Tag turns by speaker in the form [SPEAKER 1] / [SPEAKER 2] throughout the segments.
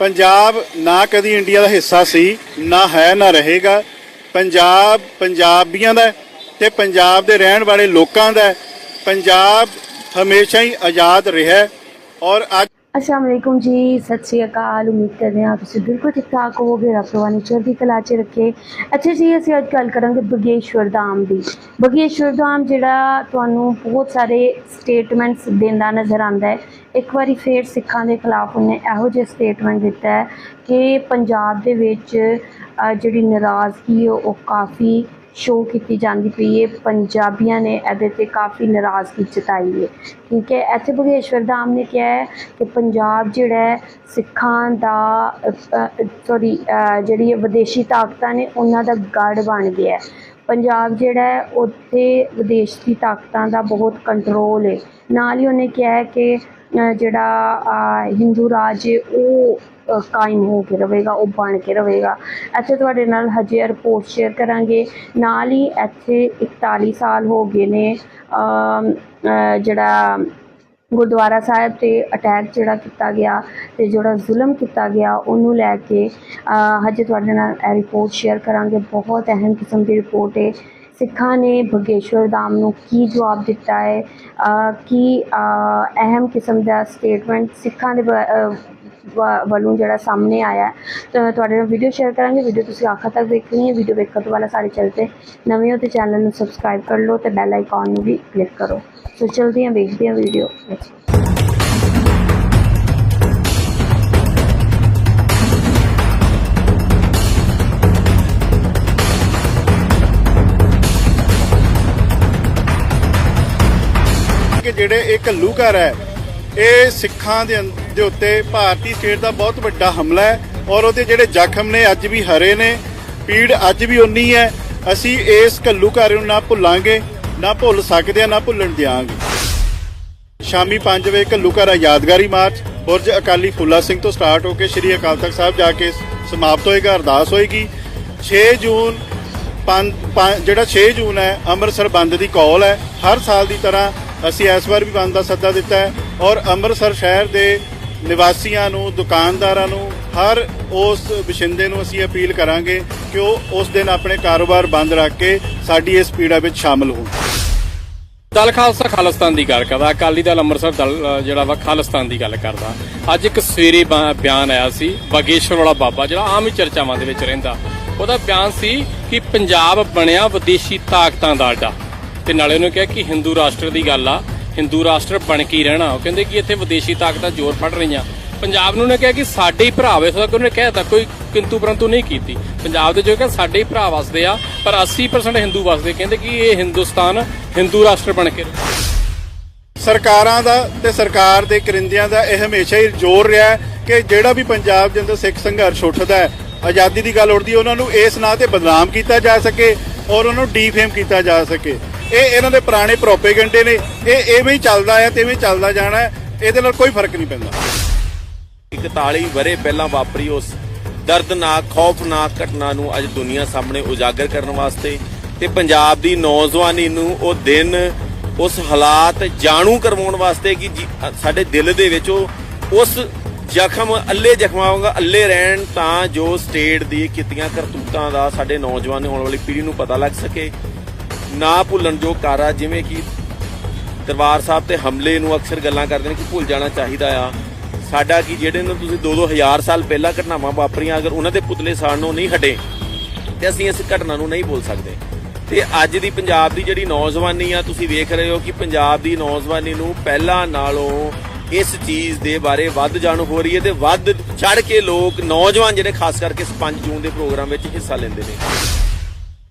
[SPEAKER 1] ਪੰਜਾਬ ਨਾ ਕਦੀ ਇੰਡੀਆ ਦਾ ਹਿੱਸਾ ਸੀ, ਨਾ ਹੈ, ਨਾ ਰਹੇਗਾ। ਪੰਜਾਬ ਪੰਜਾਬੀਆਂ ਦਾ ਤੇ ਪੰਜਾਬ ਦੇ ਰਹਿਣ ਵਾਲੇ ਲੋਕਾਂ ਦਾ ਪੰਜਾਬ ਹਮੇਸ਼ਾ ਹੀ ਆਜ਼ਾਦ ਰਿਹਾ ਔਰ ਅੱਜ
[SPEAKER 2] ਅਸਲਾਮ ਵਾਲੇਕੁਮ ਜੀ, ਸਤਿ ਸ਼੍ਰੀ ਅਕਾਲ, ਉਮੀਦ ਕਰਦੇ ਹਾਂ ਤੁਸੀਂ ਬਿਲਕੁਲ ਠੀਕ ਠਾਕ ਹੋਵੋਗੇ, ਰੱਬ ਤੁਹਾਨੂੰ ਚੜ੍ਹਦੀ ਕਲਾ 'ਚ ਰੱਖੇ। ਅੱਛਾ ਜੀ, ਅਸੀਂ ਅੱਜ ਗੱਲ ਕਰਾਂਗੇ ਬਗੇਸ਼ਵਰ ਧਾਮ ਦੀ। ਬਗੇਸ਼ਵਰ ਧਾਮ ਜਿਹੜਾ ਤੁਹਾਨੂੰ ਬਹੁਤ ਸਾਰੇ ਸਟੇਟਮੈਂਟਸ ਦਿੰਦਾ ਨਜ਼ਰ ਆਉਂਦਾ ਹੈ। ਇੱਕ ਵਾਰੀ ਫੇਰ ਸਿੱਖਾਂ ਦੇ ਖਿਲਾਫ ਉਹਨੇ ਇਹੋ ਜਿਹਾ ਸਟੇਟਮੈਂਟ ਦਿੱਤਾ ਹੈ ਕਿ ਪੰਜਾਬ ਦੇ ਵਿੱਚ ਜਿਹੜੀ ਨਾਰਾਜ਼ਗੀ ਹੈ, ਉਹ ਕਾਫੀ ਸ਼ੋਅ ਕੀਤੀ ਜਾਂਦੀ ਪਈ ਹੈ। ਪੰਜਾਬੀਆਂ ਨੇ ਇਹਦੇ ਤੇ ਕਾਫੀ ਨਾਰਾਜ਼ਗੀ ਜਤਾਈ ਹੈ। ਠੀਕ ਹੈ, ਇੱਥੇ ਬਗੇਸ਼ਵਰ ਧਾਮ ਨੇ ਕਿਹਾ ਹੈ ਕਿ ਪੰਜਾਬ ਜਿਹੜਾ ਹੈ, ਸਿੱਖਾਂ ਦਾ ਸੌਰੀ ਜਿਹੜੀ ਵਿਦੇਸ਼ੀ ਤਾਕਤਾਂ ਨੇ, ਉਹਨਾਂ ਦਾ ਗੜ ਬਣ ਗਿਆ ਹੈ। ਪੰਜਾਬ ਜਿਹੜਾ ਹੈ, ਉੱਥੇ ਵਿਦੇਸ਼ੀ ਤਾਕਤਾਂ ਦਾ ਬਹੁਤ ਕੰਟਰੋਲ ਹੈ। ਨਾਲ ਹੀ ਉਹਨੇ ਕਿਹਾ ਹੈ ਕਿ ਜਿਹੜਾ ਹਿੰਦੂ ਰਾਜ ਹੈ, ਉਹ ਕਾਇਮ ਹੋ ਕੇ ਰਹੇਗਾ, ਉਹ ਬਣ ਕੇ ਰਹੇਗਾ। ਇੱਥੇ ਤੁਹਾਡੇ ਨਾਲ ਹਜੇ ਰਿਪੋਰਟ ਸ਼ੇਅਰ ਕਰਾਂਗੇ। ਨਾਲ ਹੀ ਇੱਥੇ 41 ਸਾਲ ਹੋ ਗਏ ਨੇ ਜਿਹੜਾ ਗੁਰਦੁਆਰਾ ਸਾਹਿਬ ਤੇ ਅਟੈਕ ਜਿਹੜਾ ਕੀਤਾ ਗਿਆ ਤੇ ਜਿਹੜਾ ਜ਼ੁਲਮ ਕੀਤਾ ਗਿਆ, ਉਹਨੂੰ ਲੈ ਕੇ ਹਜੇ ਤੁਹਾਡੇ ਨਾਲ ਇਹ ਰਿਪੋਰਟ ਸ਼ੇਅਰ ਕਰਾਂਗੇ। ਬਹੁਤ ਅਹਿਮ ਕਿਸਮ ਦੀ ਰਿਪੋਰਟ ਹੈ। ਸਿੱਖਾਂ ਨੇ ਬਗੇਸ਼ਵਰ ਧਾਮ ਨੂੰ ਕੀ ਜਵਾਬ ਦਿੱਤਾ ਹੈ? ਕੀ ਅਹਿਮ ਕਿਸਮ ਦਾ ਸਟੇਟਮੈਂਟ ਸਿੱਖਾਂ ਦੇ ਵ- ਵੱਲੋਂ ਜਿਹੜਾ ਸਾਹਮਣੇ ਆਇਆ ਹੈ। ਤਾਂ ਤੁਹਾਡੇ ਨਾਲ ਵੀਡੀਓ ਸ਼ੇਅਰ ਕਰਾਂਗੇ। ਵੀਡੀਓ ਤੁਸੀਂ ਆਖਰ ਤੱਕ ਵੇਖਣੀ ਹੈ। ਵੀਡੀਓ ਵੇਖਣ ਤੋਂ ਪਹਿਲਾਂ ਸਾਡੇ ਚੈਨਲ ਤੇ ਨਵੇਂ ਹੋ ਤੇ ਚੈਨਲ ਨੂੰ ਸਬਸਕ੍ਰਾਈਬ ਕਰ ਲਓ ਤੇ ਬੈਲ ਆਈਕਨ ਨੂੰ ਵੀ ਕਲਿੱਕ ਕਰੋ। ਸੋ ਚਲਦੇ ਹਾਂ, ਵੇਖਦੇ ਹਾਂ ਵੀਡੀਓ
[SPEAKER 1] ਕਿ ਜਿਹੜੇ ਇਹ ਘੱਲੂਘਰ ਹੈ, ਇਹ ਸਿੱਖਾਂ ਦੇ ਦੇ ਉੱਤੇ ਭਾਰਤੀ ਸਟੇਟ ਦਾ ਬਹੁਤ ਵੱਡਾ ਹਮਲਾ ਹੈ ਔਰ ਉਹਦੇ ਜਿਹੜੇ ਜ਼ਖਮ ਨੇ ਅੱਜ ਵੀ ਹਰੇ ਨੇ, ਪੀੜ ਅੱਜ ਵੀ ਉਨੀ ਹੈ, ਅਸੀਂ ਇਸ ਘੱਲੂਘਰ ਨੂੰ ਨਾ ਭੁੱਲਾਂਗੇ, ਨਾ ਭੁੱਲ ਸਕਦੇ ਆ ਨਾ ਭੁੱਲਣ ਦਿਆਂਗੇ। ਸ਼ਾਮੀ 5 ਵਜੇ ਘੱਲੂਘਰ ਯਾਦਗਾਰੀ ਮਾਰਚ, ਬੁਰਜ ਅਕਾਲੀ ਫੁੱਲਾ ਸਿੰਘ ਤੋਂ ਸਟਾਰਟ ਹੋ ਕੇ ਸ਼੍ਰੀ ਅਕਾਲ ਤਖਤ ਸਾਹਿਬ ਜਾ ਕੇ ਸਮਾਪਤ ਹੋਏਗਾ, ਅਰਦਾਸ ਹੋਏਗੀ। 6 ਜੂਨ ਪੰਜ ਜਿਹੜਾ 6 ਜੂਨ ਹੈ, ਅੰਮ੍ਰਿਤਸਰ ਬੰਦ ਦੀ ਕਾਲ ਹੈ, ਹਰ ਸਾਲ ਦੀ ਤਰ੍ਹਾਂ ਅਸੀਂ ਇਸ ਵਾਰ ਵੀ ਬੰਦ ਦਾ ਸੱਦਾ ਦਿੱਤਾ ਹੈ ਔਰ ਅੰਮ੍ਰਿਤਸਰ ਸ਼ਹਿਰ ਦੇ ਨਿਵਾਸੀਆਂ ਨੂੰ, ਦੁਕਾਨਦਾਰਾਂ ਨੂੰ, ਹਰ ਉਸ ਵਸਿੰਦੇ ਨੂੰ ਅਸੀਂ ਅਪੀਲ ਕਰਾਂਗੇ ਕਿ ਉਹ ਉਸ ਦਿਨ ਆਪਣੇ ਕਾਰੋਬਾਰ ਬੰਦ ਰੱਖ ਕੇ ਸਾਡੀ ਇਸ ਪੀੜਾ ਵਿੱਚ ਸ਼ਾਮਲ ਹੋਣ।
[SPEAKER 3] ਦਲ ਖਾਲਸਾ ਖਾਲਿਸਤਾਨ ਦੀ ਗੱਲ ਕਰਦਾ। ਅਕਾਲੀ ਦਲ ਅੰਮ੍ਰਿਤਸਰ ਦਲ ਜਿਹੜਾ ਵਾ ਖਾਲਿਸਤਾਨ ਦੀ ਗੱਲ ਕਰਦਾ। ਅੱਜ ਇੱਕ ਸਵੇਰੇ ਬ- ਬਿਆਨ ਆਇਆ ਸੀ, ਬਾਗੇਸ਼ਵਰ ਵਾਲਾ ਬਾਬਾ, ਜਿਹੜਾ ਆਮ ਹੀ ਚਰਚਾਵਾਂ ਦੇ ਵਿੱਚ ਰਹਿੰਦਾ। ਉਹਦਾ ਬਿਆਨ ਸੀ ਕਿ ਪੰਜਾਬ ਬਣਿਆ ਵਿਦੇਸ਼ੀ ਤਾਕਤਾਂ ਦਾ ਅੱਡਾ। ਤੇ ਨਾਲੇ ਉਹਨੇ ਕਿਹਾ ਕਿ ਹਿੰਦੂ ਰਾਸ਼ਟਰ ਦੀ ਗੱਲ ਆ ਹਿੰਦੂ ਰਾਸ਼ਟਰ ਬਣ ਕੇ ਹੀ ਰਹਿਣਾ। ਉਹ ਕਹਿੰਦੇ ਕਿ ਇੱਥੇ ਵਿਦੇਸ਼ੀ ਤਾਕਤਾਂ ਜ਼ੋਰ ਫੜ ਰਹੀਆਂ। ਪੰਜਾਬ ਨੂੰ ਨੇ ਕਿਹਾ ਕਿ ਸਾਡੇ ਹੀ ਭਰਾ ਵੇ ਸੋ ਉਹਨੇ ਕਹਿਤਾ ਕੋਈ ਕਿੰਤੂ ਪਰੰਤੂ ਨਹੀਂ ਕੀਤੀ। ਪੰਜਾਬ ਦੇ ਜੋ ਕਿ ਸਾਡੇ ਹੀ ਭਰਾ ਵਸਦੇ ਆ, ਪਰ 80% ਹਿੰਦੂ ਵਸਦੇ। ਕਹਿੰਦੇ ਕਿ ਇਹ ਹਿੰਦੁਸਤਾਨ ਹਿੰਦੂ ਰਾਸ਼ਟਰ ਬਣ ਕੇ ਰਹੇ।
[SPEAKER 1] ਸਰਕਾਰਾਂ ਦਾ ਤੇ ਸਰਕਾਰ ਦੇ ਕਰਿੰਦਿਆਂ ਦਾ ਇਹ ਹਮੇਸ਼ਾ ਹੀ ਜ਼ੋਰ ਰਿਹਾ ਕਿ ਜਿਹੜਾ ਵੀ ਪੰਜਾਬ ਦੇ ਅੰਦਰ ਸਿੱਖ ਸੰਘਰਸ਼ ਉੱਠਦਾ ਹੈ, ਆਜ਼ਾਦੀ ਦੀ ਗੱਲ ਉੱਠਦੀ ਉਹਨਾਂ ਨੂੰ ਇਸ ਨਾਂ ਤੇ ਬਦਨਾਮ ਕੀਤਾ ਜਾ ਸਕੇ ਔਰ ਉਹਨਾਂ ਨੂੰ ਡੀਫੇਮ ਕੀਤਾ ਜਾ ਸਕੇ। ਇਹ ਇਹਨਾਂ ਦੇ ਪੁਰਾਣੇ ਪ੍ਰੋਪੇਗੈਂਡੇ ਨੇ। ਇਹ ਐਵੇਂ ਹੀ ਚੱਲਦਾ ਹੈ ਤੇ ਐਵੇਂ ਚੱਲਦਾ ਜਾਣਾ ਇਹਦੇ ਨਾਲ ਕੋਈ ਫ਼ਰਕ ਨਹੀਂ ਪੈਂਦਾ।
[SPEAKER 4] 41 ਵਰੇ ਪਹਿਲਾਂ ਵਾਪਰੀ, ਉਸ ਦਰਦਨਾਕ, ਖੌਫਨਾਕ ਘਟਨਾ ਨੂੰ ਅੱਜ ਦੁਨੀਆ ਸਾਹਮਣੇ ਉਜਾਗਰ ਕਰਨ ਵਾਸਤੇ ਤੇ ਪੰਜਾਬ ਦੀ ਨੌਜਵਾਨੀ ਨੂੰ ਉਹ ਦਿਨ, ਉਸ ਹਾਲਾਤ ਜਾਣੂ ਕਰਵਾਉਣ ਵਾਸਤੇ ਕਿ ਜੀ- ਸਾਡੇ ਦਿਲ ਦੇ ਵਿੱਚ ਉਹ, ਉਸ ਜ਼ਖਮ ਅੱਲੇ ਜਖਮਾਵਾਂਗਾ ਅੱਲੇ ਰਹਿਣ ਤਾਂ ਜੋ ਸਟੇਟ ਦੀ ਕੀਤੀਆਂ ਕਰਤੂਤਾਂ ਦਾ ਸਾਡੇ ਨੌਜਵਾਨ ਹੋਣ ਵਾਲੀ ਪੀੜ੍ਹੀ ਨੂੰ ਪਤਾ ਲੱਗ ਸਕੇ। ਨਾ ਭੁੱਲਣ ਜੋ ਕਾਰਾ, ਜਿਵੇਂ ਕਿ ਦਰਬਾਰ ਸਾਹਿਬ ਤੇ ਹਮਲੇ ਨੂੰ ਅਕਸਰ ਗੱਲਾਂ ਕਰਦੇ ਨੇ ਕਿ ਭੁੱਲ ਜਾਣਾ ਚਾਹੀਦਾ ਆ। ਸਾਡਾ ਕੀ, ਜਿਹੜੇ ਨੂੰ ਤੁਸੀਂ 2-2000 ਸਾਲ ਪਹਿਲਾਂ ਘਟਨਾਵਾਂ ਵਾਪਰੀਆਂ, ਅਗਰ ਉਹਨਾਂ ਦੇ ਪੁਤਲੇ ਸਾੜਨੋਂ ਨਹੀਂ ਹਟੇ, ਤੇ ਅਸੀਂ ਇਸ ਘਟਨਾ ਨੂੰ ਨਹੀਂ ਭੁੱਲ ਸਕਦੇ। ਤੇ ਅੱਜ ਦੀ ਪੰਜਾਬ ਦੀ ਜਿਹੜੀ ਨੌਜਵਾਨੀ ਆ, ਤੁਸੀਂ ਵੇਖ ਰਹੇ ਹੋ ਕਿ ਪੰਜਾਬ ਦੀ ਨੌਜਵਾਨੀ ਨੂੰ ਪਹਿਲਾਂ ਨਾਲੋਂ ਇਸ ਚੀਜ਼ ਦੇ ਬਾਰੇ ਵੱਧ ਜਾਣੂ ਹੋ ਰਹੀ ਹੈ ਤੇ ਵੱਧ ਚੜ ਕੇ ਲੋਕ ਨੌਜਵਾਨ ਜਿਹੜੇ ਖਾਸ ਕਰਕੇ ਇਸ 5 ਜੂਨ ਦੇ ਪ੍ਰੋਗਰਾਮ ਵਿੱਚ ਹਿੱਸਾ ਲੈਂਦੇ ਨੇ।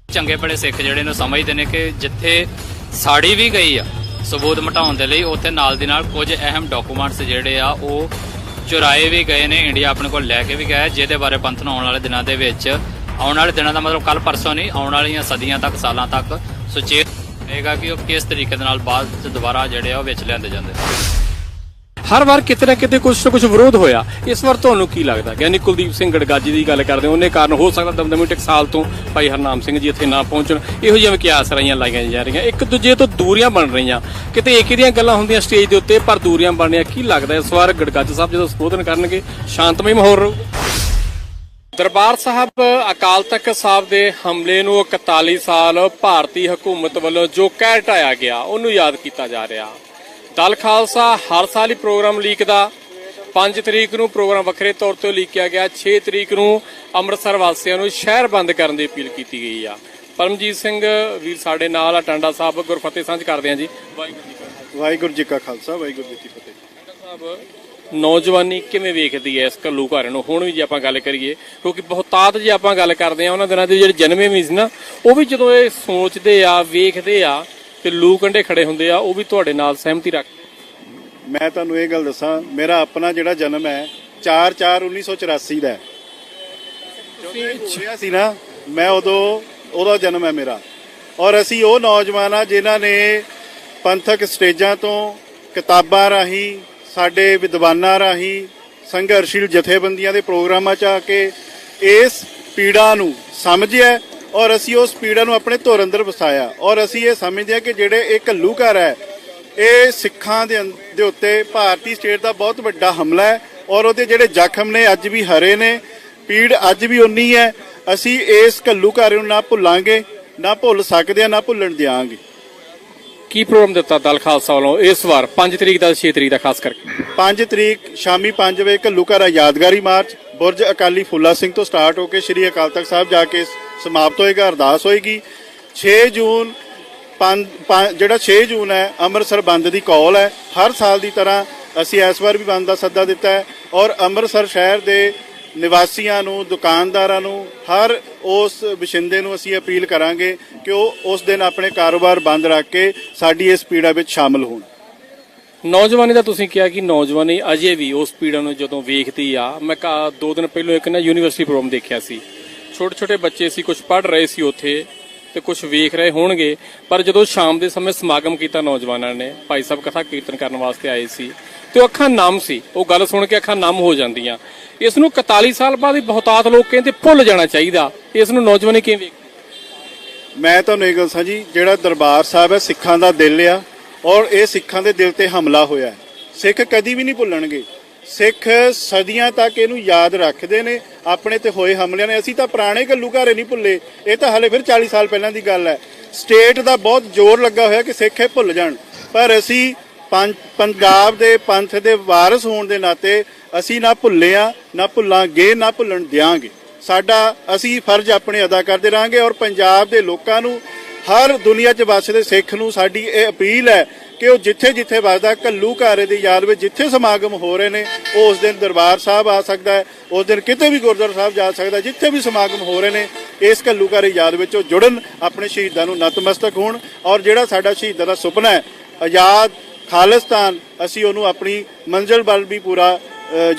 [SPEAKER 5] ਚੰਗੇ ਭਲੇ ਸਿੱਖ ਜਿਹੜੇ ਨੂੰ ਸਮਝਦੇ ਨੇ ਕਿ ਜਿੱਥੇ ਸਾੜੀ ਵੀ ਗਈ ਆ, ਸਬੂਤ ਮਟਾਉਣ ਦੇ ਲਈ, ਉੱਥੇ ਨਾਲ ਦੀ ਨਾਲ ਕੁਝ ਅਹਿਮ ਡਾਕੂਮੈਂਟਸ ਜਿਹੜੇ ਆ, ਉਹ ਚੁਰਾਏ ਵੀ ਗਏ ਨੇ ਇੰਡੀਆ ਆਪਣੇ ਕੋਲ ਲੈ ਕੇ ਵੀ ਗਿਆ ਜਿਹਦੇ ਬਾਰੇ ਪੰਥ ਨੂੰ ਆਉਣ ਵਾਲੇ ਦਿਨਾਂ ਦੇ ਵਿੱਚ, ਆਉਣ ਵਾਲੇ ਦਿਨਾਂ ਦਾ ਮਤਲਬ ਕੱਲ ਪਰਸੋਂ ਨਹੀਂ, ਆਉਣ ਵਾਲੀਆਂ ਸਦੀਆਂ ਤੱਕ, ਸਾਲਾਂ ਤੱਕ ਸੁਚੇਤ ਰਹੇਗਾ ਕਿ ਉਹ ਕਿਸ ਤਰੀਕੇ ਦੇ ਨਾਲ ਬਾਅਦ ਚ ਦੁਬਾਰਾ ਜਿਹੜੇ ਆ ਉਹ ਵਿੱਚ ਲਿਆਂਦੇ ਜਾਂਦੇ
[SPEAKER 3] ਹਰ ਵਾਰ ਕਿਤੇ ਨਾ ਕਿਤੇ ਕੁਝ ਨਾ ਕੁਝ ਵਿਰੋਧ ਹੋਇਆ। ਇਸ ਵਾਰ ਤੁਹਾਨੂੰ ਕੀ ਲੱਗਦਾ? ਗਿਆਨੀ ਕੁਲਦੀਪ ਸਿੰਘ ਗੜਗਾਜੀ ਦੀ ਗੱਲ ਕਰਦੇ ਉਹਨੇ ਕਾਰਨ ਹੋ ਸਕਦਾ ਦਮਦਮੀ ਟਕਸਾਲ ਤੋਂ ਭਾਈ ਹਰਨਾਮ ਸਿੰਘ ਜੀ ਇੱਥੇ ਨਾ ਪਹੁੰਚਣ। ਇਹੋ ਜਿਹੀਆਂ ਕਿਆਸ ਰਾਈਆਂ ਲਾਈਆਂ ਜਾ ਰਹੀਆਂ। ਇੱਕ ਦੂਜੇ ਤੋਂ ਦੂਰੀਆਂ ਬਣ ਰਹੀਆਂ। ਕਿਤੇ ਇੱਕ ਦੀਆਂ ਗੱਲਾਂ ਹੁੰਦੀਆਂ ਸਟੇਜ ਦੇ ਉੱਤੇ, ਪਰ ਦੂਰੀਆਂ ਬਣ ਰਹੀਆਂ ਕੀ ਲੱਗਦਾ ਇਸ ਵਾਰ ਗੜਗਾਜੀ ਸਾਹਿਬ ਜਦੋਂ ਸੰਬੋਧਨ ਕਰਨਗੇ? ਸ਼ਾਂਤਮਈ ਮਾਹੌਲ ਰਹੂ। ਦਰਬਾਰ ਸਾਹਿਬ ਅਕਾਲ ਤਖਤ ਸਾਹਿਬ ਦੇ ਹਮਲੇ ਨੂੰ 41 ਸਾਲ ਭਾਰਤੀ ਹਕੂਮਤ ਵੱਲੋਂ ਜੋ ਕਹਿ ਢਾਇਆ ਗਿਆ, ਉਹਨੂੰ ਯਾਦ ਕੀਤਾ ਜਾ ਰਿਹਾ। ਦਲ ਖਾਲਸਾ ਹਰ ਸਾਲ ਹੀ ਪ੍ਰੋਗਰਾਮ ਲੀਕਦਾ। 5 ਤਰੀਕ ਨੂੰ ਪ੍ਰੋਗਰਾਮ ਵੱਖਰੇ ਤੌਰ ਤੇ ਲੀਕਿਆ ਗਿਆ। 6 ਤਰੀਕ ਨੂੰ ਅੰਮ੍ਰਿਤਸਰ ਵਾਸੀਆਂ ਨੂੰ ਸ਼ਹਿਰ ਬੰਦ ਕਰਨ ਦੀ ਅਪੀਲ ਕੀਤੀ ਗਈ ਆ। ਪਰਮਜੀਤ ਸਿੰਘ ਵੀਰ ਸਾਡੇ ਨਾਲ ਆ ਟਾਂਡਾ ਸਾਹਿਬ ਗੁਰਫਤਿਹ ਸਾਂਝ ਕਰਦੇ ਆ ਜੀ। ਵਾਹਿਗੁਰੂ ਜੀ ਕਾ ਖਾਲਸਾ।
[SPEAKER 1] ਵਾਹਿਗੁਰੂ ਜੀ ਕਾ ਖਾਲਸਾ ਵਾਹਿਗੁਰੂ ਜੀ ਕੀ ਫਤਿਹ।
[SPEAKER 3] ਸਾਹਿਬ ਨੌਜਵਾਨੀ ਕਿਵੇਂ ਵੇਖਦੀ ਹੈ ਇਸ ਕੱਲੂ ਘਰ ਨੂੰ? ਹੁਣ ਵੀ ਜੇ ਆਪਾਂ ਗੱਲ ਕਰੀਏ ਕਿਉਂਕਿ ਬਹੁਤਾਤ ਜੇ ਆਪਾਂ ਗੱਲ ਕਰਦੇ ਆ ਉਹਨਾਂ ਦਿਨਾਂ ਦੇ ਜਿਹੜੇ ਜਨਮੇ ਵੀ ਸੀ ਨਾ ਉਹ ਵੀ ਜਦੋਂ ਇਹ ਸੋਚਦੇ ਆ ਵੇਖਦੇ ਆ ਤੇ ਲੂ ਕੰਡੇ ਖੜੇ ਹੁੰਦੇ ਆ ਉਹ ਵੀ ਤੁਹਾਡੇ ਨਾਲ ਸਹਿਮਤੀ ਰੱਖ
[SPEAKER 1] ਮੈਂ ਤੁਹਾਨੂੰ ਇਹ ਗੱਲ ਦੱਸਾਂ ਮੇਰਾ ਆਪਣਾ ਜਿਹੜਾ ਜਨਮ ਹੈ 4/4/1984 ਦਾ ਹੈ। ਹੋਇਆ ਸੀ ਨਾ ਮੈਂ ਉਦੋਂ ਉਹਦਾ ਜਨਮ ਹੈ ਮੇਰਾ। ਔਰ ਅਸੀਂ ਉਹ ਨੌਜਵਾਨ ਆ ਜਿਨ੍ਹਾਂ ਨੇ ਪੰਥਕ ਸਟੇਜਾਂ ਤੋਂ ਕਿਤਾਬਾਂ ਰਾਹੀਂ ਸਾਡੇ ਵਿਦਵਾਨਾਂ ਰਾਹੀਂ ਸੰਘਰਸ਼ੀਲ ਜਥੇਬੰਦੀਆਂ ਦੇ ਪ੍ਰੋਗਰਾਮਾਂ 'ਚ ਆ ਕੇ ਇਸ ਪੀੜਾ ਨੂੰ ਸਮਝਿਆ ਔਰ ਅਸੀਂ ਉਸ ਪੀੜਾ ਨੂੰ ਆਪਣੇ ਧੁਰ ਅੰਦਰ ਵਸਾਇਆ। ਔਰ ਅਸੀਂ ਇਹ ਸਮਝਦੇ ਹਾਂ ਕਿ ਜਿਹੜੇ ਇਹ ਘੱਲੂਘਰ ਹੈ, ਇਹ ਸਿੱਖਾਂ ਦੇ ਅੰ- ਦੇ ਉੱਤੇ ਭਾਰਤੀ ਸਟੇਟ ਦਾ ਬਹੁਤ ਵੱਡਾ ਹਮਲਾ ਹੈ ਔਰ ਉਹਦੇ ਜਿਹੜੇ ਜ਼ਖਮ ਨੇ ਅੱਜ ਵੀ ਹਰੇ ਨੇ, ਪੀੜ ਅੱਜ ਵੀ ਉਨੀ ਹੈ। ਅਸੀਂ ਇਸ ਘੱਲੂਘਾਰੇ ਨੂੰ ਨਾ ਭੁੱਲਾਂਗੇ, ਨਾ ਭੁੱਲ ਸਕਦੇ ਆ ਨਾ ਭੁੱਲਣ ਦਿਆਂਗੇ।
[SPEAKER 3] ਕੀ ਪ੍ਰੋਗਰਾਮ ਦਿੱਤਾ ਦਲ ਖਾਲਸਾ ਵੱਲੋਂ ਇਸ ਵਾਰ 5 ਤਰੀਕ ਦਾ 6 ਤਰੀਕ ਦਾ ਖਾਸ ਕਰਕੇ?
[SPEAKER 1] 5 ਤਰੀਕ ਸ਼ਾਮੀ 5 ਵਜੇ ਘੱਲੂਘਾਰਾ ਯਾਦਗਾਰੀ ਮਾਰਚ, ਬੁਰਜ ਅਕਾਲੀ ਫੁੱਲਾ ਸਿੰਘ ਤੋਂ ਸਟਾਰਟ ਹੋ ਕੇ ਸ੍ਰੀ ਅਕਾਲ ਤਖਤ ਸਾਹਿਬ ਜਾ ਕੇ ਸਮਾਪਤ ਹੋਏਗਾ, ਅਰਦਾਸ ਹੋਏਗੀ। 6 ਜੂਨ ਪੰਜ- ਜਿਹੜਾ 6 ਜੂਨ ਹੈ, ਅੰਮ੍ਰਿਤਸਰ ਬੰਦ ਦੀ ਕਾਲ ਹੈ। ਹਰ ਸਾਲ ਦੀ ਤਰ੍ਹਾਂ ਅਸੀਂ ਇਸ ਵਾਰ ਵੀ ਬੰਦ ਦਾ ਸੱਦਾ ਦਿੱਤਾ ਹੈ ਔਰ ਅੰਮ੍ਰਿਤਸਰ ਸ਼ਹਿਰ ਦੇ ਨਿਵਾਸੀਆਂ ਨੂੰ, ਦੁਕਾਨਦਾਰਾਂ ਨੂੰ, ਹਰ ਉਸ ਵਸਿੰਦੇ ਨੂੰ ਅਸੀਂ ਅਪੀਲ ਕਰਾਂਗੇ ਕਿ ਉਹ ਉਸ ਦਿਨ ਆਪਣੇ ਕਾਰੋਬਾਰ ਬੰਦ ਰੱਖ ਕੇ ਸਾਡੀ ਇਸ ਪੀੜਾ ਵਿੱਚ ਸ਼ਾਮਲ ਹੋਣ।
[SPEAKER 3] ਨੌਜਵਾਨੀ ਦਾ ਤੁਸੀਂ ਕਿਹਾ ਕਿ ਨੌਜਵਾਨੀ ਅਜੇ ਵੀ ਉਸ ਪੀੜਾ ਨੂੰ ਜਦੋਂ ਵੇਖਦੀ ਆ, ਮੈਂ ਕਾ ਦੋ ਦਿਨ ਪਹਿਲਾਂ ਇੱਕ ਨਾ ਯੂਨੀਵਰਸਿਟੀ ਪ੍ਰੋਗਰਾਮ ਦੇਖਿਆ ਸੀ। ਛੋਟੇ ਛੋਟੇ ਬੱਚੇ ਸੀ ਕੁਝ ਪੜ੍ਹ ਰਹੇ ਸੀ ਉੱਥੇ ਤੇ ਕੁਝ ਵੇਖ ਰਹੇ ਹੋਣਗੇ, ਪਰ ਜਦੋਂ ਸ਼ਾਮ ਦੇ ਸਮੇਂ ਸਮਾਗਮ ਕੀਤਾ ਨੌਜਵਾਨਾਂ ਨੇ, ਭਾਈ ਸਾਹਿਬ ਕਥਾ ਕੀਰਤਨ ਕਰਨ ਵਾਸਤੇ ਆਏ ਸੀ ਤੇ ਉਹ ਅੱਖਾਂ ਨਮ ਸੀ। ਉਹ ਗੱਲ ਸੁਣ ਕੇ ਅੱਖਾਂ ਨਮ ਹੋ ਜਾਂਦੀਆਂ। ਇਸ ਨੂੰ 41 ਸਾਲ ਬਾਅਦ ਹੀ ਬਹੁਤਾਤ ਲੋਕ ਕਹਿੰਦੇ ਭੁੱਲ ਜਾਣਾ ਚਾਹੀਦਾ। ਇਸ ਨੂੰ ਨੌਜਵਾਨੀ ਕਿਵੇਂ ਵੇਖ
[SPEAKER 1] ਮੈਂ ਤੁਹਾਨੂੰ ਇਹ ਗੱਲ ਦੱਸਾਂ ਜੀ, ਜਿਹੜਾ ਦਰਬਾਰ ਸਾਹਿਬ ਹੈ, ਸਿੱਖਾਂ ਦਾ ਦਿਲ ਆ ਔਰ ਇਹ ਸਿੱਖਾਂ ਦੇ ਦਿਲ ਤੇ ਹਮਲਾ ਹੋਇਆ ਹੈ। ਸਿੱਖ ਕਦੀ ਵੀ ਨਹੀਂ ਭੁੱਲਣਗੇ। ਸਿੱਖ ਸਦੀਆਂ ਤੱਕ ਇਹਨੂੰ ਯਾਦ ਰੱਖਦੇ ਨੇ, ਆਪਣੇ ਤੇ ਹੋਏ ਹਮਲਿਆਂ ਨੇ। ਅਸੀਂ ਤਾਂ ਪੁਰਾਣੇ ਘੱਲੂ ਘਾਰੇ ਨਹੀਂ ਭੁੱਲੇ। ਇਹ ਤਾਂ ਹਲੇ ਫਿਰ 40 ਸਾਲ ਪਹਿਲਾਂ ਦੀ ਗੱਲ ਹੈ। ਸਟੇਟ ਦਾ ਬਹੁਤ ਜ਼ੋਰ ਲੱਗਾ ਹੋਇਆ ਕਿ ਸਿੱਖ ਇਹ ਭੁੱਲ ਜਾਣ। ਪਰ ਅਸੀਂ ਪੰਜਾਬ ਦੇ ਪੰਥ ਦੇ ਵਾਰਸ ਹੋਣ ਦੇ ਨਾਤੇ ਅਸੀਂ ਨਾ ਭੁੱਲੇ ਆ ਨਾ ਭੁੱਲਾਂਗੇ, ਨਾ ਭੁੱਲਣ ਦਿਆਂਗੇ। ਸਾਡਾ ਅਸੀਂ ਫਰਜ਼ ਆਪਣੇ ਅਦਾ ਕਰਦੇ ਰਹਾਂਗੇ ਔਰ ਪੰਜਾਬ ਦੇ ਲੋਕਾਂ ਨੂੰ, ਹਰ ਦੁਨੀਆ 'ਚ ਵੱਸਦੇ ਸਿੱਖ ਨੂੰ ਸਾਡੀ ਇਹ ਅਪੀਲ ਹੈ ਕਿ ਉਹ ਜਿੱਥੇ ਜਿੱਥੇ ਵੱਸਦਾ ਕੱਲੂ ਘਾਰੇ ਦੀ ਯਾਦ ਵਿੱਚ ਜਿੱਥੇ ਸਮਾਗਮ ਹੋ ਰਹੇ ਨੇ, ਉਹ ਉਸ ਦਿਨ ਦਰਬਾਰ ਸਾਹਿਬ ਆ ਸਕਦਾ ਹੈ, ਉਸ ਦਿਨ ਕਿਤੇ ਵੀ ਗੁਰਦੁਆਰਾ ਸਾਹਿਬ ਜਾ ਸਕਦਾ, ਜਿੱਥੇ ਵੀ ਸਮਾਗਮ ਹੋ ਰਹੇ ਨੇ, ਇਸ ਕੱਲੂ ਘਾਰੇ ਯਾਦ ਵਿੱਚ ਉਹ ਜੁੜਨ, ਆਪਣੇ ਸ਼ਹੀਦਾਂ ਨੂੰ ਨਤਮਸਤਕ ਹੋਣ ਔਰ ਜਿਹੜਾ ਸਾਡਾ ਸ਼ਹੀਦਾਂ ਦਾ ਸੁਪਨਾ ਹੈ, ਆਜ਼ਾਦ ਖਾਲਿਸਤਾਨ, ਅਸੀਂ ਉਹਨੂੰ ਆਪਣੀ ਮੰਜ਼ਿਲ ਵੱਲ ਵੀ ਪੂਰਾ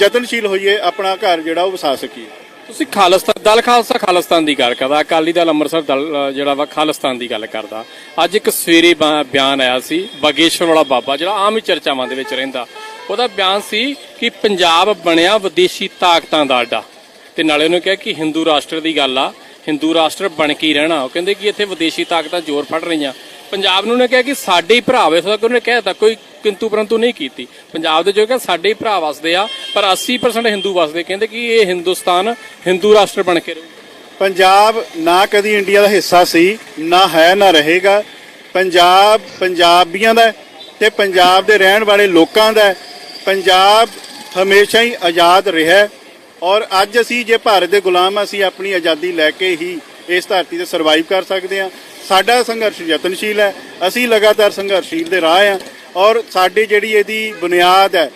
[SPEAKER 1] ਯਤਨਸ਼ੀਲ ਹੋਈਏ, ਆਪਣਾ ਘਰ ਜਿਹੜਾ ਉਹ ਵਸਾ ਸਕੀਏ।
[SPEAKER 3] ਤੁਸੀਂ ਖਾਲਸਤਾਨ, ਦਲ ਖਾਲਸਾ ਖਾਲਿਸਤਾਨ ਦੀ ਗੱਲ ਕਰਦਾ, ਅਕਾਲੀ ਦਲ ਅੰਮ੍ਰਿਤਸਰ ਦਲ ਜਿਹੜਾ ਵਾ ਖਾਲਿਸਤਾਨ ਦੀ ਗੱਲ ਕਰਦਾ। ਅੱਜ ਇੱਕ ਸਵੇਰੇ ਬ- ਬਿਆਨ ਆਇਆ ਸੀ, ਬਗੇਸ਼ਵਰ ਵਾਲਾ ਬਾਬਾ, ਜਿਹੜਾ ਆਮ ਹੀ ਚਰਚਾਵਾਂ ਦੇ ਵਿੱਚ ਰਹਿੰਦਾ। ਉਹਦਾ ਬਿਆਨ ਸੀ ਕਿ ਪੰਜਾਬ ਬਣਿਆ ਵਿਦੇਸ਼ੀ ਤਾਕਤਾਂ ਦਾ ਅੱਡਾ। ਤੇ ਨਾਲੇ ਉਹਨੇ ਕਿਹਾ ਕਿ ਹਿੰਦੂ ਰਾਸ਼ਟਰ ਦੀ ਗੱਲ ਆ, ਹਿੰਦੂ ਰਾਸ਼ਟਰ ਬਣ ਕੇ ਰਹਿਣਾ। ਉਹ ਕਹਿੰਦੇ ਕਿ ਇੱਥੇ ਵਿਦੇਸ਼ੀ ਤਾਕਤਾਂ ਜ਼ੋਰ ਫੜ ਰਹੀਆਂ। ਪੰਜਾਬ ਨੂੰ ਉਹਨੇ ਕਿਹਾ ਕਿ ਸਾਡੇ ਹੀ ਭਰਾ ਵੇ, ਸੋ ਉਹਨੇ ਕਹਿਤਾ ਕੋਈ ਕਿੰਤੂ ਪਰੰਤੂ ਨਹੀਂ ਕੀਤੀ। ਪੰਜਾਬ ਦੇ ਜੋ ਕਿ ਸਾਡੇ ਹੀ ਭਰਾ ਵਸਦੇ ਆ, ਪਰ 80% ਹਿੰਦੂ ਵਸਦੇ, ਕਹਿੰਦੇ ਕਿ ਇਹ ਹਿੰਦੁਸਤਾਨ ਹਿੰਦੂ ਰਾਸ਼ਟਰ ਬਣ ਕੇ ਰਹੂ
[SPEAKER 1] ਪੰਜਾਬ ਨਾ ਕਦੀ ਇੰਡੀਆ ਦਾ ਹਿੱਸਾ ਸੀ, ਨਾ ਹੈ, ਨਾ ਰਹੇਗਾ। ਪੰਜਾਬ ਪੰਜਾਬੀਆਂ ਦਾ ਹੈ ਤੇ ਪੰਜਾਬ ਦੇ ਰਹਿਣ ਵਾਲੇ ਲੋਕਾਂ ਦਾ ਪੰਜਾਬ ਹਮੇਸ਼ਾ ਹੀ ਆਜ਼ਾਦ ਰਿਹਾ ਔਰ ਅੱਜ ਅਸੀਂ ਜੇ ਭਾਰਤ ਦੇ ਗੁਲਾਮ ਅਸੀਂ ਆਪਣੀ ਆਜ਼ਾਦੀ ਲੈ ਕੇ ਹੀ ਇਸ ਧਰਤੀ ਤੇ ਸਰਵਾਈਵ ਕਰ ਸਕਦੇ ਹਾਂ। ਸਾਡਾ ਸੰਘਰਸ਼ ਯਤਨਸ਼ੀਲ ਹੈ। ਅਸੀਂ ਲਗਾਤਾਰ ਸੰਘਰਸ਼ੀਲ ਦੇ ਰਾਹ ਹਾਂ। ਔਰ ਸਾਡੀ ਜਿਹੜੀ ਇਹਦੀ ਬੁਨਿਆਦ ਹੈ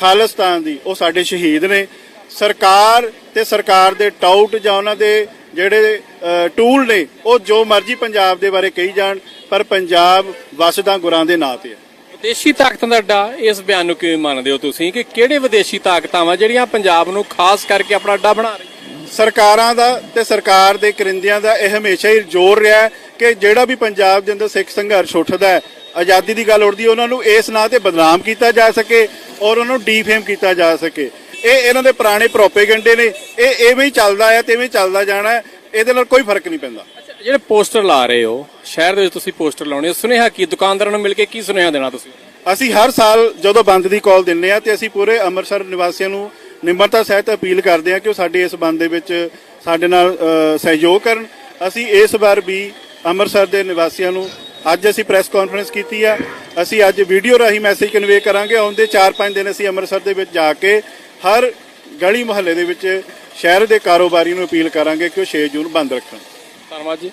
[SPEAKER 1] ਖਾਲਿਸਤਾਨ ਦੀ ਉਹ ਸਾਡੇ ਸ਼ਹੀਦ ਨੇ। ਸਰਕਾਰ ਤੇ ਸਰਕਾਰ ਦੇ ਟਾਊਟ ਜਾਂ ਉਹਨਾਂ ਦੇ ਜਿਹੜੇ ਟੂਲ ਨੇ ਉਹ ਜੋ ਮਰਜ਼ੀ ਪੰਜਾਬ ਦੇ ਬਾਰੇ ਕਹੀ ਜਾਣ ਪਰ ਪੰਜਾਬ ਵਸਦਾ ਗੁਰਾਂ ਦੇ ਨਾਂ ਤੇ ਹੈ।
[SPEAKER 3] ਵਿਦੇਸ਼ੀ ਤਾਕਤਾਂ ਦਾ ਅੱਡਾ ਇਸ ਬਿਆਨ ਨੂੰ ਕਿਵੇਂ ਮੰਨਦੇ ਹੋ ਤੁਸੀਂ ਕਿ ਕਿਹੜੇ ਵਿਦੇਸ਼ੀ ਤਾਕਤਾਂ ਵਾ ਜਿਹੜੀਆਂ ਪੰਜਾਬ ਨੂੰ ਖਾਸ ਕਰਕੇ ਆਪਣਾ ਅੱਡਾ ਬਣਾ ਰਹੀਆਂ?
[SPEAKER 1] ਸਰਕਾਰਾਂ ਦਾ ਤੇ ਸਰਕਾਰ ਦੇ ਕਰਿੰਦਿਆਂ ਦਾ ਇਹ ਹਮੇਸ਼ਾ ਹੀ ਜ਼ੋਰ ਰਿਹਾ ਹੈ ਕਿ ਜਿਹੜਾ ਵੀ ਪੰਜਾਬ ਦੇ ਅੰਦਰ ਸਿੱਖ ਸੰਘਰਸ਼ ਉੱਠਦਾ ਹੈ ਆਜ਼ਾਦੀ ਦੀ ਗੱਲ ਉੱਠਦੀ ਹੈ ਉਹਨਾਂ ਨੂੰ ਇਸ ਨਾਂ ਤੇ ਬਦਨਾਮ ਕੀਤਾ ਜਾ ਸਕੇ ਔਰ ਉਹਨਾਂ ਨੂੰ ਡੀਫੇਮ ਕੀਤਾ ਜਾ ਸਕੇ। ਇਹ ਇਹਨਾਂ ਦੇ ਪੁਰਾਣੇ ਪ੍ਰੋਪੇਗੈਂਡੇ ਨੇ। ਇਹ ਐਵੇਂ ਹੀ ਚੱਲਦਾ ਹੈ ਤੇ ਐਵੇਂ ਚੱਲਦਾ ਜਾਣਾ ਹੈ। ਇਹਦੇ ਨਾਲ ਕੋਈ ਫ਼ਰਕ ਨਹੀਂ ਪੈਂਦਾ।
[SPEAKER 3] ਜਿਹੜੇ ਪੋਸਟਰ ਲਾ ਰਹੇ ਹੋ ਸ਼ਹਿਰ ਦੇ ਵਿੱਚ ਤੁਸੀਂ ਪੋਸਟਰ ਲਾਉਣੇ ਹੋ ਸੁਨੇਹਾ ਕੀ ਦੁਕਾਨਦਾਰਾਂ ਨੂੰ ਮਿਲ ਕੇ ਕੀ ਸੁਨੇਹਾ ਦੇਣਾ ਤੁਸੀਂ?
[SPEAKER 1] ਅਸੀਂ ਹਰ ਸਾਲ ਜਦੋਂ ਬੰਦ ਦੀ ਕਾਲ ਦਿੰਨੇ ਆ ਤੇ ਅਸੀਂ ਪੂਰੇ ਅੰਮ੍ਰਿਤਸਰ ਨਿਵਾਸੀਆਂ ਨੂੰ ਨਿਮਰਤਾ ਸਹਿਤ ਅਪੀਲ ਕਰਦੇ ਆ ਕਿ ਉਹ ਸਾਡੇ ਇਸ ਬੰਦ ਦੇ ਵਿੱਚ ਸਾਡੇ ਨਾਲ ਸਹਿਯੋਗ ਕਰਨ। ਅਸੀਂ ਇਸ ਵਾਰ ਵੀ ਅੰਮ੍ਰਿਤਸਰ ਦੇ ਨਿਵਾਸੀਆਂ ਨੂੰ ਅੱਜ ਅਸੀਂ ਪ੍ਰੈਸ ਕਾਨਫਰੰਸ ਕੀਤੀ ਆ। ਅਸੀਂ ਅੱਜ ਵੀਡੀਓ ਰਾਹੀਂ ਮੈਸੇਜ ਕਨਵੇ ਕਰਾਂਗੇ। ਆਉਂਦੇ 4-5 ਦਿਨ ਅਸੀਂ ਅੰਮ੍ਰਿਤਸਰ ਦੇ ਵਿੱਚ ਜਾ ਕੇ ਹਰ ਗਲੀ ਮੁਹੱਲੇ ਦੇ ਵਿੱਚ ਸ਼ਹਿਰ ਦੇ ਕਾਰੋਬਾਰੀ ਨੂੰ ਅਪੀਲ ਕਰਾਂਗੇ ਕਿ ਉਹ 6 ਜੂਨ ਬੰਦ ਰੱਖਣ।
[SPEAKER 3] ਧੰਨਵਾਦ ਜੀ।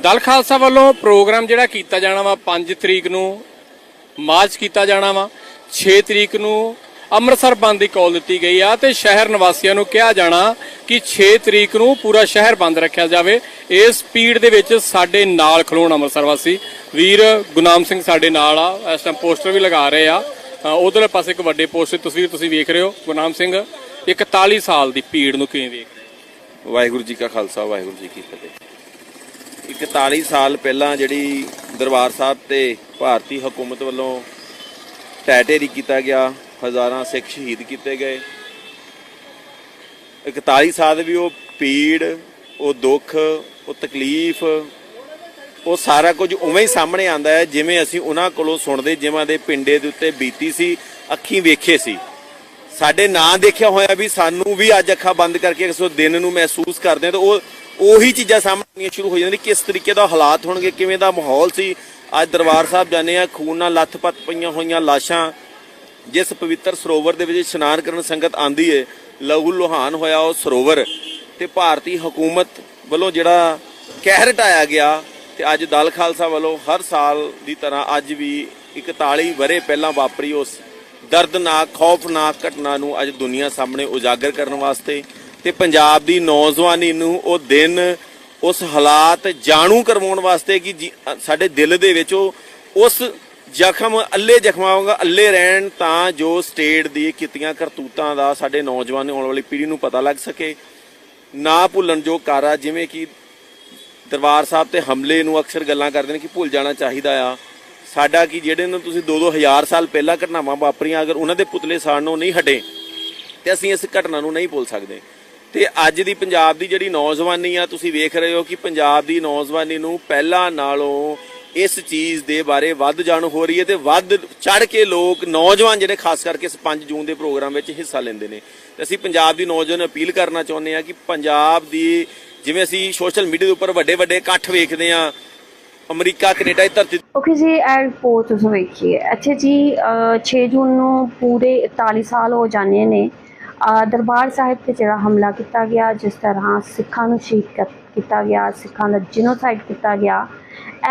[SPEAKER 3] ਦਲ ਖਾਲਸਾ ਵੱਲੋਂ ਪ੍ਰੋਗਰਾਮ ਜਿਹੜਾ ਕੀਤਾ ਜਾਣਾ ਵਾ 5 ਤਰੀਕ ਨੂੰ ਮਾਰਚ ਕੀਤਾ ਜਾਣਾ ਵਾ 6 ਤਰੀਕ ਨੂੰ ਅੰਮ੍ਰਿਤਸਰ ਬੰਦ ਦੀ ਕਾਲ ਦਿੱਤੀ ਗਈ ਆ ਤੇ ਸ਼ਹਿਰ ਨਿਵਾਸੀਆਂ ਨੂੰ ਕਿਹਾ ਜਾਣਾ ਕਿ 6 ਤਰੀਕ ਨੂੰ ਪੂਰਾ ਸ਼ਹਿਰ ਬੰਦ ਰੱਖਿਆ ਜਾਵੇ। ਇਸ ਸਪੀਡ ਦੇ ਵਿੱਚ ਸਾਡੇ ਨਾਲ ਖਲੋਣ ਅੰਮ੍ਰਿਤਸਰ ਵਾਸੀ ਵੀਰ ਗੁਨਾਮ ਸਿੰਘ ਸਾਡੇ ਨਾਲ ਆ। ਇਸ ਟਾਈਮ ਪੋਸਟਰ ਵੀ ਲਗਾ ਰਹੇ ਆ। ਉਧਰਲੇ ਪਾਸੇ ਇੱਕ ਵੱਡੇ ਪੋਸਟਰ ਤਸਵੀਰ ਤੁਸੀਂ ਵੇਖ ਰਹੇ ਹੋ। ਗੁਨਾਮ ਸਿੰਘ 41 ਸਾਲ ਦੀ ਭੀੜ ਨੂੰ ਕਿਵੇਂ ਵੇਖ ਰਹੇ
[SPEAKER 4] ਵਾਹਿਗੁਰੂ ਜੀ ਕਾ ਖਾਲਸਾ, ਵਾਹਿਗੁਰੂ ਜੀ ਕੀ ਫਤਿਹ। 41 ਸਾਲ ਪਹਿਲਾਂ ਜਿਹੜੀ ਦਰਬਾਰ ਸਾਹਿਬ ਤੇ ਭਾਰਤੀ ਹਕੂਮਤ ਵੱਲੋਂ ਟੈਟੇਰੀ ਕੀਤਾ ਗਿਆ ਹਜ਼ਾਰਾਂ ਸਿੱਖ ਸ਼ਹੀਦ ਕੀਤੇ ਗਏ। 41 ਸਾਲ ਵੀ ਉਹ ਪੀੜ, ਉਹ ਦੁੱਖ, ਉਹ ਤਕਲੀਫ, ਉਹ ਸਾਰਾ ਕੁਝ ਉਵੇਂ ਹੀ ਸਾਹਮਣੇ ਆਂਦਾ ਹੈ ਜਿਵੇਂ ਅਸੀਂ ਉਹਨਾਂ ਕੋਲੋਂ ਸੁਣਦੇ ਜਿਵੇਂ ਦੇ ਪਿੰਡੇ ਦੇ ਉੱਤੇ ਬੀਤੀ ਸੀ, ਅੱਖੀਂ ਵੇਖੇ ਸੀ। ਸਾਡੇ ਨਾਂ ਦੇਖਿਆ ਹੋਇਆ ਵੀ ਸਾਨੂੰ ਵੀ ਅੱਜ ਅੱਖਾਂ ਬੰਦ ਕਰਕੇ ਇਸ ਦਿਨ ਨੂੰ ਮਹਿਸੂਸ ਕਰਦੇ ਹਾਂ ਤਾਂ ਉਹ, ਉਹੀ ਚੀਜ਼ਾਂ ਸਾਹਮਣੇ ਆਉਣੀਆਂ ਸ਼ੁਰੂ ਹੋ ਜਾਂਦੀਆਂ ਕਿਸ ਤਰੀਕੇ ਦਾ ਹਾਲਾਤ ਹੋਣਗੇ, ਕਿਵੇਂ ਦਾ ਮਾਹੌਲ ਸੀ। ਅੱਜ ਦਰਬਾਰ ਸਾਹਿਬ ਜਾਂਦੇ ਆ ਖੂਨ ਨਾਲ ਲੱਥ ਪੱਥ ਪਈਆਂ ਹੋਈਆਂ, ਲਾਸ਼ਾਂ ਜਿਸ ਪਵਿੱਤਰ ਸਰੋਵਰ ਦੇ ਵਿੱਚ ਇਸ਼ਨਾਨ ਕਰਨ ਸੰਗਤ ਆਂਦੀ ਏ, ਲਹੂ ਲੁਹਾਨ ਹੋਇਆ ਉਹ ਸਰੋਵਰ। ਤੇ ਭਾਰਤੀ ਹਕੂਮਤ ਵੱਲੋਂ ਜਿਹੜਾ ਕਹਿਰ ਢਾਇਆ ਗਿਆ ਤੇ ਅੱਜ ਦਲ ਖਾਲਸਾ ਵੱਲੋਂ ਹਰ ਸਾਲ ਦੀ ਤਰ੍ਹਾਂ ਅੱਜ ਵੀ 41 ਵਰੇ ਪਹਿਲਾਂ ਵਾਪਰੀ ਉਸ ਦਰਦਨਾਕ, ਖੌਫਨਾਕ ਘਟਨਾ ਨੂੰ ਅੱਜ ਦੁਨੀਆ ਸਾਹਮਣੇ ਉਜਾਗਰ ਕਰਨ ਵਾਸਤੇ ਤੇ ਪੰਜਾਬ ਦੀ ਨੌਜਵਾਨੀ ਨੂੰ ਉਹ ਦਿਨ ਉਸ ਹਾਲਾਤ ਜਾਣੂ ਕਰਵਾਉਣ ਵਾਸਤੇ ਕਿ ਜੀ- ਸਾਡੇ ਦਿਲ ਦੇ ਵਿੱਚ ਉਹ ਉਸ ਜ਼ਖਮ, ਅੱਲੇ ਜ਼ਖਮਾਵਾਂਗਾ ਅੱਲੇ ਰਹਿਣ ਤਾਂ ਜੋ ਸਟੇਟ ਦੀ ਕੀਤੀਆਂ ਕਰਤੂਤਾਂ ਦਾ ਸਾਡੇ ਨੌਜਵਾਨ ਆਉਣ ਵਾਲੀ ਪੀੜ੍ਹੀ ਨੂੰ ਪਤਾ ਲੱਗ ਸਕੇ। ਨਾ ਭੁੱਲਣ ਜੋ ਕਾਰਾ, ਜਿਵੇਂ ਕਿ ਦਰਬਾਰ ਸਾਹਿਬ ਤੇ ਹਮਲੇ ਨੂੰ ਅਕਸਰ ਗੱਲਾਂ ਕਰਦੇ ਨੇ ਕਿ ਭੁੱਲ ਜਾਣਾ ਚਾਹੀਦਾ ਆ। ਸਾਡਾ ਕੀ, ਜਿਹੜੇ ਨੂੰ ਤੁਸੀਂ 2-2 ਹਜ਼ਾਰ ਸਾਲ ਪਹਿਲਾਂ ਘਟਨਾਵਾਂ ਵਾਪਰੀਆਂ, ਅਗਰ ਉਹਨਾਂ ਦੇ ਪੁਤਲੇ ਸਾੜਨੋਂ ਨਹੀਂ ਹਟੇ, ਤੇ ਅਸੀਂ ਇਸ ਘਟਨਾ ਨੂੰ ਨਹੀਂ ਭੁੱਲ ਸਕਦੇ। ਤੇ ਅੱਜ ਦੀ ਪੰਜਾਬ ਦੀ ਜਿਹੜੀ ਨੌਜਵਾਨੀ ਆ, ਤੁਸੀਂ ਵੇਖ ਰਹੇ ਹੋ ਕਿ ਪੰਜਾਬ ਦੀ ਨੌਜਵਾਨੀ ਨੂੰ ਪਹਿਲਾਂ ਨਾਲੋਂ ਇਸ ਚੀਜ਼ ਦੇ ਬਾਰੇ ਵੱਧ ਜਾਣ ਹੋ ਰਹੀ ਹੈ ਤੇ ਵੱਧ ਚੜ ਕੇ ਲੋਕ ਨੌਜਵਾਨ ਜਿਹੜੇ ਖਾਸ ਕਰਕੇ ਇਸ 5 ਜੂਨ ਦੇ ਪ੍ਰੋਗਰਾਮ ਵਿੱਚ ਹਿੱਸਾ ਲੈਂਦੇ ਨੇ। ਤੇ ਅਸੀਂ ਪੰਜਾਬ ਦੀ ਨੌਜਵਾਨ ਅਪੀਲ ਕਰਨਾ ਚਾਹੁੰਦੇ ਆ ਕਿ ਪੰਜਾਬ ਦੀ ਜਿਵੇਂ ਅਸੀਂ ਸੋਸ਼ਲ ਮੀਡੀਆ ਦੇ ਉੱਪਰ ਵੱਡੇ ਵੱਡੇ ਇਕੱਠ ਵੇਖਦੇ ਆ ਅਮਰੀਕਾ, ਕੈਨੇਡਾ ਦੀ ਧਰਤੀ
[SPEAKER 2] ਓਕੇ ਜੀ, ਇਹ ਰਿਪੋਰਟ ਤੁਸੀਂ ਵੇਖੀਏ। ਅੱਛਾ ਜੀ 6 ਜੂਨ ਨੂੰ ਪੂਰੇ 41 ਸਾਲ ਹੋ ਜਾਣੇ ਨੇ। ਦਰਬਾਰ ਸਾਹਿਬ ਤੇ ਜਿਹੜਾ ਹਮਲਾ ਕੀਤਾ ਗਿਆ, ਜਿਸ ਤਰ੍ਹਾਂ ਸਿੱਖਾਂ ਨੂੰ ਸ਼ਹੀਦ ਕੀਤਾ ਗਿਆ, ਸਿੱਖਾਂ ਦਾ ਜਿਨੋਸਾਈਡ ਕੀਤਾ ਗਿਆ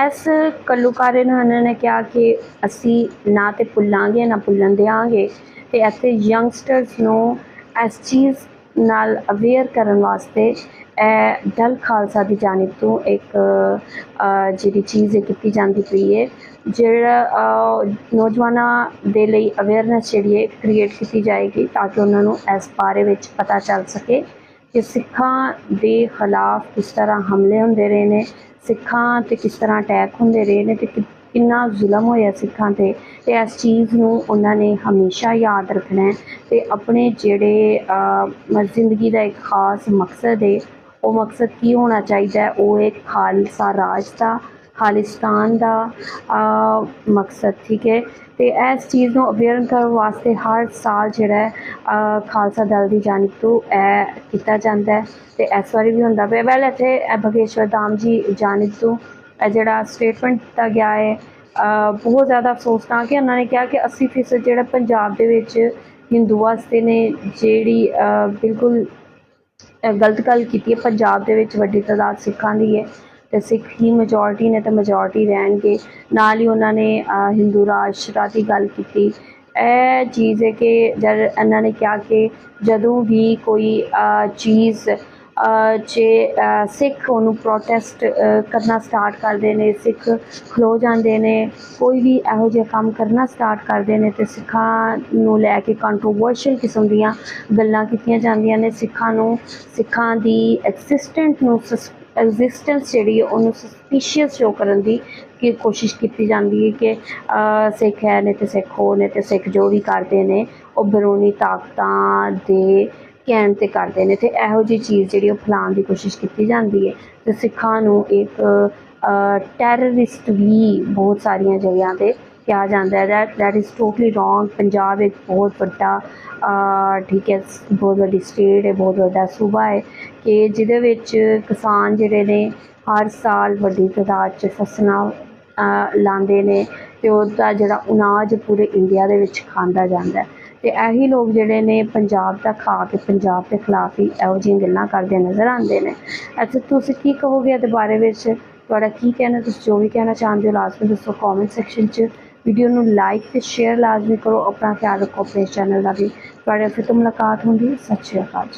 [SPEAKER 2] ਇਸ ਕੱਲੂਕਾਰੇ ਨੂੰ ਉਹਨਾਂ ਨੇ ਕਿਹਾ ਕਿ ਅਸੀਂ ਨਾ ਤੇ ਭੁੱਲਾਂਗੇ, ਨਾ ਭੁੱਲਣ ਦਿਆਂਗੇ ਤੇ ਇੱਥੇ ਯੰਗਸਟਰਸ ਨੂੰ ਇਸ ਚੀਜ਼ ਨਾਲ ਅਵੇਅਰ ਕਰਨ ਵਾਸਤੇ ਇਹ ਦਲ ਖਾਲਸਾ ਦੀ ਜਾਣਿਬ ਤੋਂ ਇੱਕ ਜਿਹੜੀ ਚੀਜ਼ ਹੈ ਕੀਤੀ ਜਾਂਦੀ ਪਈ ਹੈ ਜਿਹੜਾ ਨੌਜਵਾਨਾਂ ਦੇ ਲਈ ਅਵੇਅਰਨੈਸ ਜਿਹੜੀ ਹੈ ਕ੍ਰੀਏਟ ਕੀਤੀ ਜਾਏਗੀ ਤਾਂ ਕਿ ਉਹਨਾਂ ਨੂੰ ਇਸ ਬਾਰੇ ਵਿੱਚ ਪਤਾ ਚੱਲ ਸਕੇ। ਕਿ ਸਿੱਖਾਂ ਦੇ ਖਿਲਾਫ ਕਿਸ ਤਰ੍ਹਾਂ ਹਮਲੇ ਹੁੰਦੇ ਰਹੇ ਨੇ, ਸਿੱਖਾਂ ਤੇ ਕਿਸ ਤਰ੍ਹਾਂ ਅਟੈਕ ਹੁੰਦੇ ਰਹੇ ਨੇ ਤੇ ਕਿੰਨਾ ਜ਼ੁਲਮ ਹੋਇਆ ਸਿੱਖਾਂ ਤੇ ਤੇ ਇਸ ਚੀਜ਼ ਨੂੰ ਉਹਨਾਂ ਨੇ ਹਮੇਸ਼ਾ ਯਾਦ ਰੱਖਣਾ ਹੈ ਤੇ ਆਪਣੇ ਜਿਹੜੇ ਜ਼ਿੰਦਗੀ ਦਾ ਇੱਕ ਖਾਸ ਮਕਸਦ ਹੈ, ਉਹ ਮਕਸਦ ਕੀ ਹੋਣਾ ਚਾਹੀਦਾ ਹੈ? ਉਹ ਇੱਕ ਖਾਲਸਾ ਰਾਜ ਦਾ ਖਾਲਿਸਤਾਨ ਦਾ ਮਕਸਦ, ਠੀਕ ਹੈ? ਤੇ ਇਸ ਚੀਜ਼ ਨੂੰ ਅਵੇਅਰ ਕਰਨ ਵਾਸਤੇ ਹਰ ਸਾਲ ਜਿਹੜਾ ਖਾਲਸਾ ਦਲ ਦੀ ਜਾਣਬ ਤੋਂ ਇਹ ਕੀਤਾ ਜਾਂਦਾ ਹੈ। ਤੇ ਇਸ ਵਾਰੀ ਵੀ ਹੁੰਦਾ ਪਿਆ। ਵੈਲ ਇੱਥੇ ਬਗੇਸ਼ਵਰ ਧਾਮ ਜੀ ਜਾਣਬ ਤੋਂ ਜਿਹੜਾ ਸਟੇਟਮੈਂਟ ਦਿੱਤਾ ਗਿਆ ਹੈ ਬਹੁਤ ਜ਼ਿਆਦਾ ਅਫਸੋਸਨਾਕ ਕਿ ਉਹਨਾਂ ਨੇ ਕਿਹਾ ਕਿ 80% ਜਿਹੜਾ ਪੰਜਾਬ ਦੇ ਵਿੱਚ ਹਿੰਦੂ ਵਾਸਤੇ ਨੇ ਜਿਹੜੀ ਬਿਲਕੁਲ ਗਲਤ ਗੱਲ ਕੀਤੀ ਹੈ। ਪੰਜਾਬ ਦੇ ਵਿੱਚ ਵੱਡੀ ਤਾਦਾਦ ਸਿੱਖਾਂ ਦੀ ਹੈ। ਤੇ ਸਿੱਖ ਹੀ ਮੈਜੋਰਟੀ ਨੇ ਤਾਂ ਮੈਜੋਰਟੀ ਰਹਿਣਗੇ। ਨਾਲ ਹੀ ਉਹਨਾਂ ਨੇ ਅ, ਹਿੰਦੂ ਰਾਸ਼ਟਰ ਦੀ ਗੱਲ ਕੀਤੀ। ਇਹ ਚੀਜ਼ ਹੈ ਕਿ ਜਦ ਇਹਨਾਂ ਨੇ ਕਿਹਾ ਕਿ ਜਦੋਂ ਵੀ ਕੋਈ ਚੀਜ਼ ਅ, ਜੇ ਸਿੱਖ ਉਹਨੂੰ ਪ੍ਰੋਟੈਸਟ ਕਰਨਾ ਸਟਾਰਟ ਕਰਦੇ ਨੇ ਸਿੱਖ ਖਲੋ ਜਾਂਦੇ ਨੇ ਕੋਈ ਵੀ ਇਹੋ ਜਿਹਾ ਕੰਮ ਕਰਨਾ ਸਟਾਰਟ ਕਰਦੇ ਨੇ ਤੇ ਸਿੱਖਾਂ ਨੂੰ ਲੈ ਕੇ ਕੰਟਰੋਵਰਸ਼ੀਅਲ ਕਿਸਮ ਦੀਆਂ ਗੱਲਾਂ ਕੀਤੀਆਂ ਜਾਂਦੀਆਂ ਨੇ। ਸਿੱਖਾਂ ਨੂੰ ਸਿੱਖਾਂ ਦੀ ਐਗਜ਼ਿਸਟੈਂਟ ਨੂੰ ਐਗਜ਼ਿਸਟੈਂਸ ਜਿਹੜੀ ਹੈ ਉਹਨੂੰ ਸਸਪੀਸ਼ੀਅਸ ਸ਼ੋ ਕਰਨ ਦੀ ਕਿ ਕੋਸ਼ਿਸ਼ ਕੀਤੀ ਜਾਂਦੀ ਹੈ ਕਿ ਸਿੱਖ ਹੈ ਨੇ ਤੇ ਸਿੱਖ ਹੋ ਨੇ ਤੇ ਸਿੱਖ ਜੋ ਵੀ ਕਰਦੇ ਨੇ, ਉਹ ਬਰੂਨੀ ਤਾਕਤਾਂ ਦੇ ਕਹਿਣ ਤੇ ਕਰਦੇ ਨੇ ਤੇ ਇਹੋ ਜਿਹੀ ਚੀਜ਼ ਜਿਹੜੀ ਉਹ ਫੈਲਾਉਣ ਦੀ ਕੋਸ਼ਿਸ਼ ਕੀਤੀ ਜਾਂਦੀ ਹੈ ਤੇ ਸਿੱਖਾਂ ਨੂੰ ਇੱਕ ਟੈਰਰਿਸਟ ਵੀ ਬਹੁਤ ਸਾਰੀਆਂ ਜਗ੍ਹਾ ਤੇ ਕਿਹਾ ਜਾਂਦਾ ਹੈ। That that is totally wrong Punjab ਇੱਕ ਬਹੁਤ ਵੱਡਾ ਠੀਕ ਹੈ, ਬਹੁਤ ਵੱਡੀ ਸਟੇਟ ਹੈ, ਬਹੁਤ ਵੱਡਾ ਸੂਬਾ ਹੈ। ਕਿ ਜਿਹਦੇ ਵਿੱਚ ਕਿਸਾਨ ਜਿਹੜੇ ਨੇ ਹਰ ਸਾਲ ਵੱਡੀ ਤਾਦਾਦ 'ਚ ਫਸਲਾਂ ਲਾਉਂਦੇ ਨੇ ਅਤੇ ਉਹਦਾ ਜਿਹੜਾ ਅਨਾਜ ਪੂਰੇ ਇੰਡੀਆ ਦੇ ਵਿੱਚ ਖਾਂਦਾ ਜਾਂਦਾ ਅਤੇ ਇਹੀ ਲੋਕ ਜਿਹੜੇ ਨੇ ਪੰਜਾਬ ਦਾ ਖਾ ਕੇ ਪੰਜਾਬ ਦੇ ਖਿਲਾਫ ਹੀ ਇਹੋ ਜਿਹੀਆਂ ਗੱਲਾਂ ਕਰਦੇ ਨਜ਼ਰ ਆਉਂਦੇ ਨੇ। ਅੱਛਾ, ਤੁਸੀਂ ਕੀ ਕਹੋਗੇ ਇਹਦੇ ਬਾਰੇ ਵਿੱਚ? ਤੁਹਾਡਾ ਕੀ ਕਹਿਣਾ, ਤੁਸੀਂ ਜੋ ਵੀ ਕਹਿਣਾ ਚਾਹੁੰਦੇ ਹੋ ਲਾਜ਼ਮੀ ਦੱਸੋ ਕਮੈਂਟ ਸੈਕਸ਼ਨ 'ਚ। ਵੀਡੀਓ ਨੂੰ ਲਾਈਕ ਤੇ ਸ਼ੇਅਰ ਲਾਜ਼ਮੀ ਕਰੋ, ਆਪਣਾ ਖਿਆਲ ਰੱਖੋ ਆਪਣੇ ਚੈਨਲ ਦਾ ਵੀ। ਤੁਹਾਡੇ ਫਿਰ ਤੋਂ ਮੁਲਾਕਾਤ ਹੁੰਦੀ ਹੈ। ਸਤਿ ਸ਼੍ਰੀ ਅਕਾਲ ਜੀ।